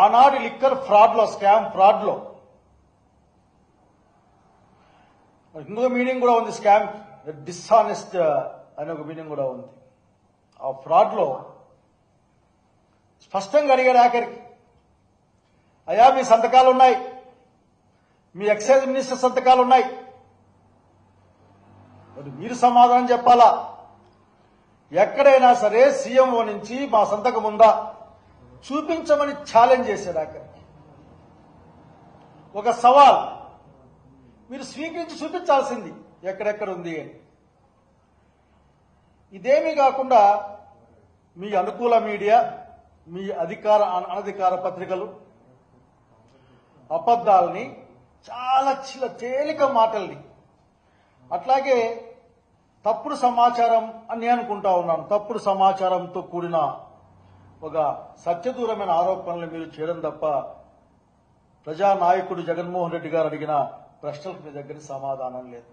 ఆనాటి liquor ఫ్రాడ్లో scam ఫ్రాడ్లో. ఇంకొక meaning కూడా ఉంది స్కామ్. డిస్ఆనెస్ట్ uh, అనే ఒక మీనింగ్ కూడా ఉంది. ఆ ఫ్రాడ్లో స్పష్టంగా అడిగాడు ఆఖరికి అయ్యా మీ సంతకాలు ఉన్నాయి మీ ఎక్సైజ్ మినిస్టర్ సంతకాలు ఉన్నాయి మరి మీరు సమాధానం చెప్పాలా? ఎక్కడైనా సరే సీఎంఓ నుంచి మా సంతకం ఉందా చూపించమని ఛాలెంజ్ చేశాడు ఆఖరికి ఒక సవాల్. మీరు స్వీకరించి చూపించాల్సింది ఎక్కడెక్కడ ఉంది అని. ఇదేమీ కాకుండా మీ అనుకూల మీడియా మీ అధికార అన- అనధికార పత్రికలు అబద్ధాలని చాలా చిల తేలిక మాటల్ని. అట్లాగే తప్పుడు సమాచారం అని నేను అనుకుంటా ఉన్నాను. తప్పుడు సమాచారంతో కూడిన ఒక సత్యదూరమైన ఆరోపణలు మీరు చేయడం తప్ప ప్రజానాయకుడు జగన్మోహన్ రెడ్డి గారు అడిగిన ప్రశ్నలకు మీ దగ్గర సమాధానం లేదు.